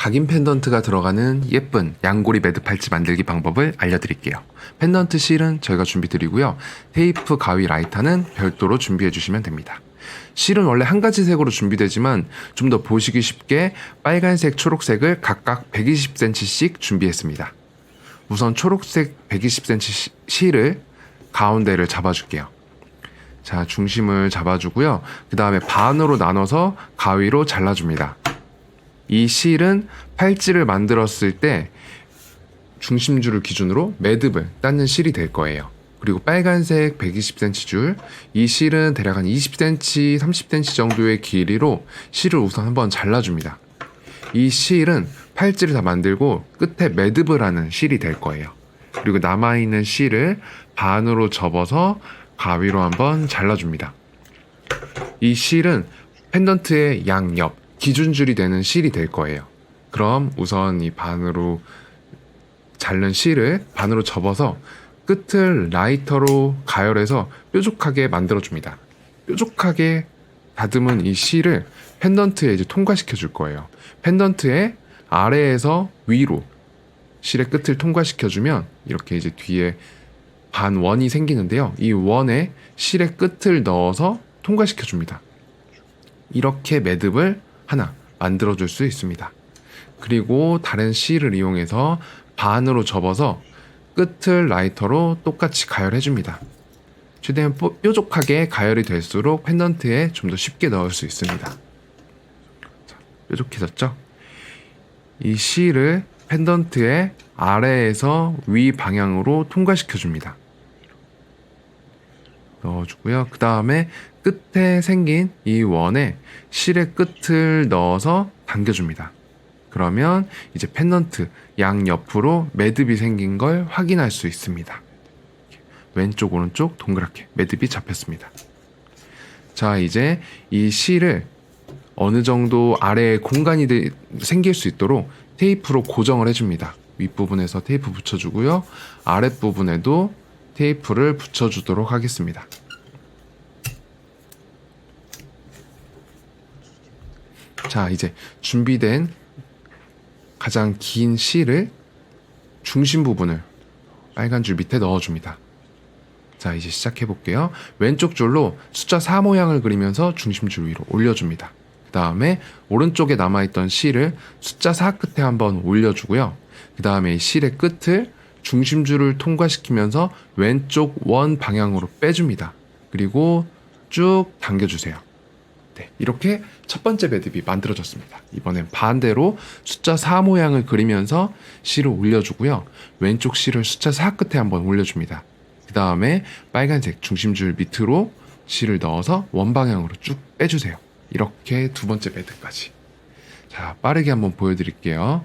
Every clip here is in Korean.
각인 펜던트가 들어가는 예쁜 양고리 매듭 팔찌 만들기 방법을 알려드릴게요. 펜던트 실은 저희가 준비 드리고요. 테이프, 가위, 라이터는 별도로 준비해 주시면 됩니다. 실은 원래 한 가지 색으로 준비되지만 좀 더 보시기 쉽게 빨간색, 초록색을 각각 120cm씩 준비했습니다. 우선 초록색 120cm 실을 가운데를 잡아줄게요. 자, 중심을 잡아주고요. 그 다음에 반으로 나눠서 가위로 잘라줍니다. 이 실은 팔찌를 만들었을 때 중심줄을 기준으로 매듭을 닦는 실이 될 거예요. 그리고 빨간색 120cm 줄, 이 실은 대략 한 20cm, 30cm 정도의 길이로 실을 우선 한번 잘라줍니다. 이 실은 팔찌를 다 만들고 끝에 매듭을 하는 실이 될 거예요. 그리고 남아있는 실을 반으로 접어서 가위로 한번 잘라줍니다. 이 실은 펜던트의 양옆, 기준줄이 되는 실이 될 거예요. 그럼 우선 이 반으로 자른 실을 반으로 접어서 끝을 라이터로 가열해서 뾰족하게 만들어줍니다. 뾰족하게 다듬은 이 실을 펜던트에 이제 통과시켜 줄 거예요. 펜던트의 아래에서 위로 실의 끝을 통과시켜 주면 이렇게 이제 뒤에 반 원이 생기는데요. 이 원에 실의 끝을 넣어서 통과시켜 줍니다. 이렇게 매듭을 하나 만들어 줄 수 있습니다. 그리고 다른 실을 이용해서 반으로 접어서 끝을 라이터로 똑같이 가열해 줍니다. 최대한 뽀- 뾰족하게 가열이 될수록 펜던트에 좀 더 쉽게 넣을 수 있습니다. 자, 뾰족해졌죠? 이 실을 펜던트의 아래에서 위 방향으로 통과시켜 줍니다. 넣어주고요. 그 다음에 끝에 생긴 이 원에 실의 끝을 넣어서 당겨줍니다. 그러면 이제 펜던트 양 옆으로 매듭이 생긴 걸 확인할 수 있습니다. 왼쪽 오른쪽 동그랗게 매듭이 잡혔습니다. 자 이제 이 실을 어느 정도 아래에 공간이 되- 생길 수 있도록 테이프로 고정을 해줍니다. 윗부분에서 테이프 붙여주고요. 아랫부분에도 테이프를 붙여주도록 하겠습니다. 자, 이제 준비된 가장 긴 실을 중심 부분을 빨간 줄 밑에 넣어줍니다. 자, 이제 시작해 볼게요. 왼쪽 줄로 숫자 4 모양을 그리면서 중심줄 위로 올려줍니다. 그 다음에 오른쪽에 남아있던 실을 숫자 4 끝에 한번 올려주고요. 그 다음에 이 실의 끝을 중심줄을 통과시키면서 왼쪽 원 방향으로 빼줍니다. 그리고 쭉 당겨주세요. 네, 이렇게 첫 번째 매듭이 만들어졌습니다. 이번엔 반대로 숫자 4 모양을 그리면서 실을 올려주고요. 왼쪽 실을 숫자 4 끝에 한번 올려줍니다. 그 다음에 빨간색 중심줄 밑으로 실을 넣어서 원방향으로 쭉 빼주세요. 이렇게 두 번째 매듭까지. 자, 빠르게 한번 보여드릴게요.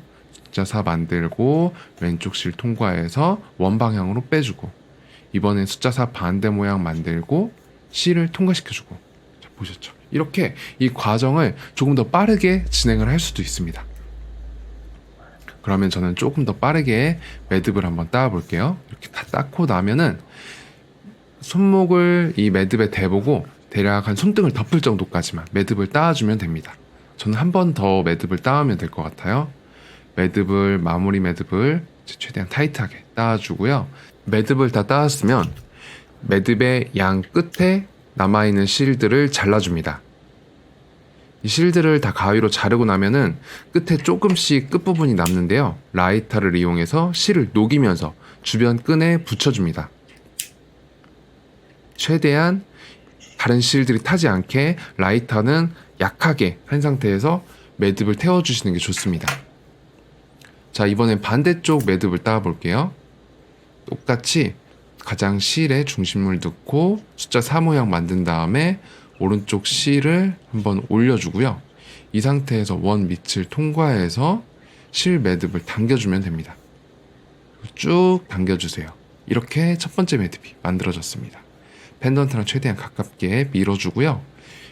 숫자 4 만들고 왼쪽 실 통과해서 원방향으로 빼주고 이번엔 숫자 4 반대 모양 만들고 실을 통과시켜주고 자, 보셨죠? 이렇게 이 과정을 조금 더 빠르게 진행을 할 수도 있습니다. 그러면 저는 조금 더 빠르게 매듭을 한번 따아 볼게요. 이렇게 다 닦고 나면은 손목을 이 매듭에 대보고 대략 한 손등을 덮을 정도까지만 매듭을 따아주면 됩니다. 저는 한 번 더 매듭을 따으면 될 것 같아요. 매듭을 마무리 매듭을 최대한 타이트하게 따아주고요. 매듭을 다 따았으면 매듭의 양 끝에 남아있는 실들을 잘라줍니다. 이 실들을 다 가위로 자르고 나면은 끝에 조금씩 끝부분이 남는데요. 라이터를 이용해서 실을 녹이면서 주변 끈에 붙여줍니다. 최대한 다른 실들이 타지 않게 라이터는 약하게 한 상태에서 매듭을 태워주시는 게 좋습니다. 자, 이번엔 반대쪽 매듭을 따아 볼게요. 똑같이 가장 실에 중심을 넣고 숫자 4 모양 만든 다음에 오른쪽 실을 한번 올려주고요. 이 상태에서 원 밑을 통과해서 실 매듭을 당겨주면 됩니다. 쭉 당겨주세요. 이렇게 첫 번째 매듭이 만들어졌습니다. 펜던트랑 최대한 가깝게 밀어주고요.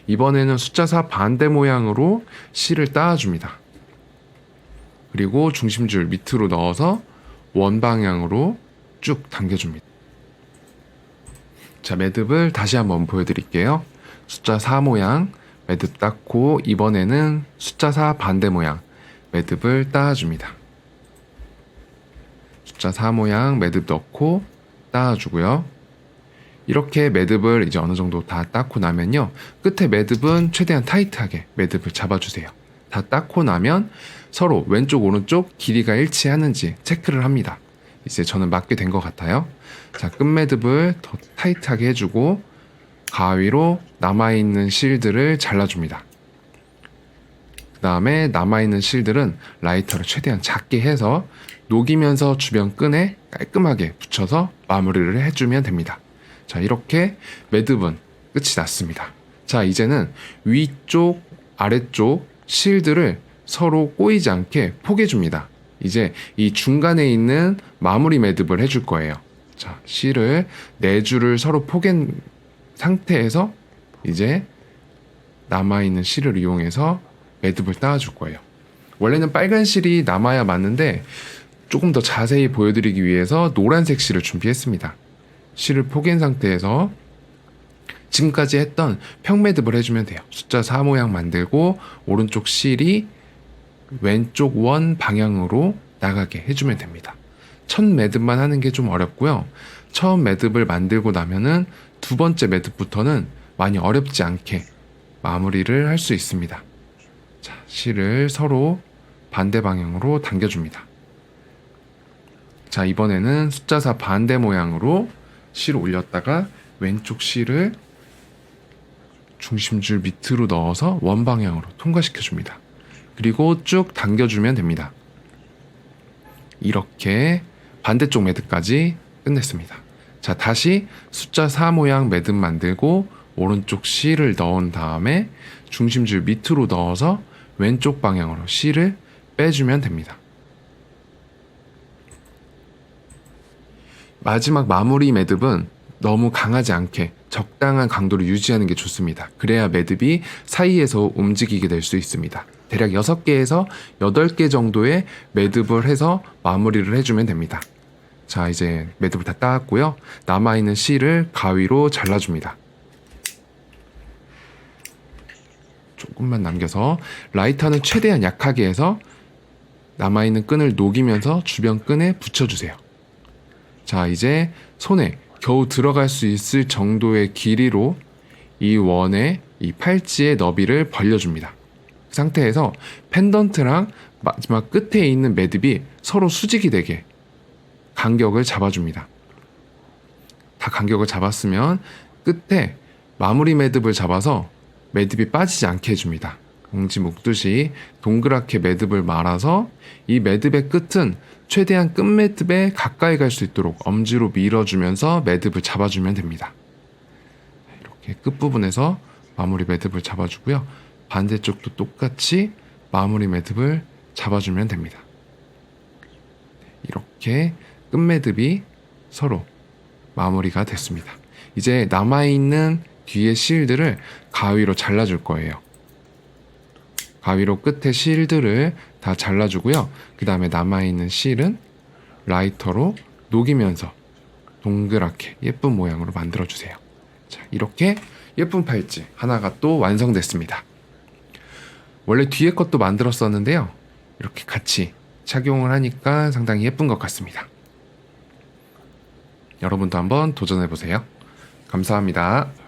이번에는 숫자 4 반대 모양으로 실을 따아줍니다. 그리고 중심줄 밑으로 넣어서 원 방향으로 쭉 당겨줍니다. 자, 매듭을 다시 한번 보여드릴게요. 숫자 4 모양 매듭 닦고 이번에는 숫자 4 반대 모양 매듭을 따줍니다. 숫자 4 모양 매듭 넣고 따주고요. 이렇게 매듭을 이제 어느 정도 다 닦고 나면요. 끝에 매듭은 최대한 타이트하게 매듭을 잡아주세요. 다 닦고 나면 서로 왼쪽, 오른쪽 길이가 일치하는지 체크를 합니다. 이제 저는 맞게 된 것 같아요. 자, 끝매듭을 더 타이트하게 해주고 가위로 남아있는 실들을 잘라줍니다. 그 다음에 남아있는 실들은 라이터를 최대한 작게 해서 녹이면서 주변 끈에 깔끔하게 붙여서 마무리를 해주면 됩니다. 자, 이렇게 매듭은 끝이 났습니다. 자, 이제는 위쪽, 아래쪽 실들을 서로 꼬이지 않게 포개줍니다. 이제 이 중간에 있는 마무리 매듭을 해줄 거예요. 자, 실을 네 줄을 서로 포갠 상태에서 이제 남아있는 실을 이용해서 매듭을 따줄 거예요. 원래는 빨간 실이 남아야 맞는데 조금 더 자세히 보여드리기 위해서 노란색 실을 준비했습니다. 실을 포갠 상태에서 지금까지 했던 평매듭을 해주면 돼요. 숫자 4 모양 만들고 오른쪽 실이 왼쪽 원 방향으로 나가게 해주면 됩니다. 첫 매듭만 하는 게 좀 어렵고요. 처음 매듭을 만들고 나면은 두 번째 매듭부터는 많이 어렵지 않게 마무리를 할 수 있습니다. 자, 실을 서로 반대 방향으로 당겨줍니다. 자, 이번에는 숫자 4 반대 모양으로 실을 올렸다가 왼쪽 실을 중심줄 밑으로 넣어서 원 방향으로 통과시켜 줍니다. 그리고 쭉 당겨주면 됩니다. 이렇게 반대쪽 매듭까지 끝냈습니다. 자, 다시 숫자 4 모양 매듭 만들고 오른쪽 실을 넣은 다음에 중심줄 밑으로 넣어서 왼쪽 방향으로 실을 빼주면 됩니다. 마지막 마무리 매듭은 너무 강하지 않게 적당한 강도를 유지하는 게 좋습니다. 그래야 매듭이 사이에서 움직이게 될 수 있습니다. 대략 6개에서 8개 정도의 매듭을 해서 마무리를 해주면 됩니다. 자, 이제 매듭을 다 따았고요. 남아있는 실을 가위로 잘라줍니다. 조금만 남겨서 라이터는 최대한 약하게 해서 남아있는 끈을 녹이면서 주변 끈에 붙여주세요. 자, 이제 손에 겨우 들어갈 수 있을 정도의 길이로 이 원의 이 팔찌의 너비를 벌려줍니다. 그 상태에서 펜던트랑 마지막 끝에 있는 매듭이 서로 수직이 되게 간격을 잡아줍니다. 다 간격을 잡았으면 끝에 마무리 매듭을 잡아서 매듭이 빠지지 않게 해줍니다. 공지 묶듯이 동그랗게 매듭을 말아서 이 매듭의 끝은 최대한 끝 매듭에 가까이 갈 수 있도록 엄지로 밀어주면서 매듭을 잡아주면 됩니다. 이렇게 끝부분에서 마무리 매듭을 잡아주고요. 반대쪽도 똑같이 마무리 매듭을 잡아주면 됩니다. 이렇게 끝 매듭이 서로 마무리가 됐습니다. 이제 남아있는 뒤에 실들을 가위로 잘라줄 거예요. 가위로 끝에 실들을 다 잘라주고요. 그 다음에 남아있는 실은 라이터로 녹이면서 동그랗게 예쁜 모양으로 만들어주세요. 자, 이렇게 예쁜 팔찌 하나가 또 완성됐습니다. 원래 뒤에 것도 만들었었는데요. 이렇게 같이 착용을 하니까 상당히 예쁜 것 같습니다. 여러분도 한번 도전해 보세요. 감사합니다.